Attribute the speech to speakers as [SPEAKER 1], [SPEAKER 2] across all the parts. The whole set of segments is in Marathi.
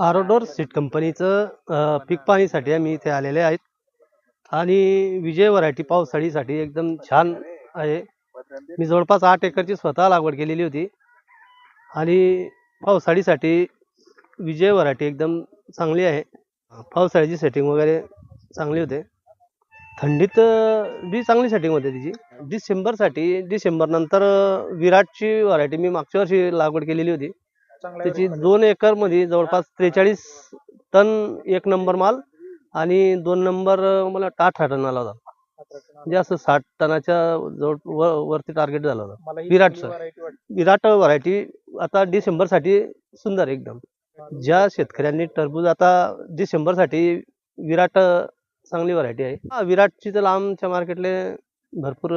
[SPEAKER 1] आरोडोर सीट कंपनीचं पीक पाहणीसाठी आम्ही इथे आलेले आहेत. आणि विजय व्हरायटी पावसाळीसाठी एकदम छान आहे. मी जवळपास आठ एकरची स्वतः लागवड केलेली होती. आणि पावसाळीसाठी विजय व्हरायटी एकदम चांगली आहे. पावसाळ्याची सेटिंग वगैरे चांगली होते. थंडीत बी चांगली सेटिंग होते तिची. डिसेंबरसाठी डिसेंबरनंतर विराटची व्हरायटी मी मागच्या वर्षी लागवड केलेली होती. त्याची दोन एकरमध्ये जवळपास त्रेचाळीस टन एक नंबर माल आणि दोन नंबर मला अठरा टन आला होता. म्हणजे असं साठ टनाच्या जवळ व- वरती टार्गेट झालं होतं. विराटचं. विराट व्हरायटी आता डिसेंबरसाठी सुंदर आहे एकदम. ज्या शेतकऱ्यांनी टरबूज आता डिसेंबरसाठी विराट अं, चांगली व्हरायटी आहे. हा, विराटची तर आमच्या मार्केटले भरपूर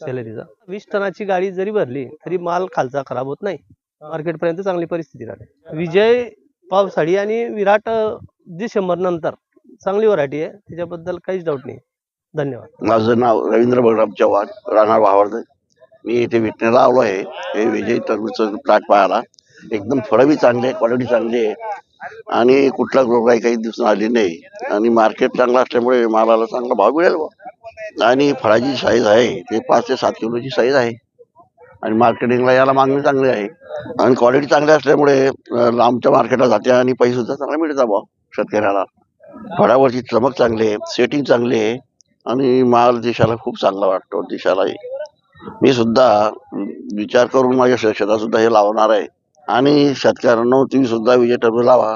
[SPEAKER 1] सॅलरीचा वीस टनाची गाडी जरी भरली तरी माल खालचा खराब होत नाही. मार्केट पर्यंत चांगली परिस्थिती राहते विजय पावसाळी आणि विराट अं, डिसेंबर नंतर चांगली व्हरायटी आहे. त्याच्याबद्दल काहीच डाऊट नाही. धन्यवाद.
[SPEAKER 2] माझं नाव रवींद्र बळराम चव्हाण राहणार वावर्धन मी इथे विटनेला आलो आहे. हे विजय टरबूजचं प्लॉट पाहायला. एकदम फळं बी चांगले आहे क्वालिटी चांगली आहे. आणि कुठला रोगराई काही दिसून आली नाही. आणि मार्केट चांगलं असल्यामुळे मालाला चांगला भाव मिळेल बुवा. आणि फळाची साईज आहे. ते पाच ते सात किलोची साईज आहे. आणि मार्केटिंगला याला मागणी चांगली आहे. आणि क्वालिटी चांगली असल्यामुळे लांबच्या मार्केटला जाते आणि पैसे सुद्धा चांगला मिळतात जावा शेतकऱ्याला. फळावरची चमक चांगली आहे सेटिंग चांगली आहे आणि माल देशाला खूप चांगला वाटतो देशालाही. मी सुद्धा विचार करून माझ्या शेतात सुद्धा हे लावणार आहे. आणि शेतकऱ्यांना तुम्ही सुद्धा विजय लावा.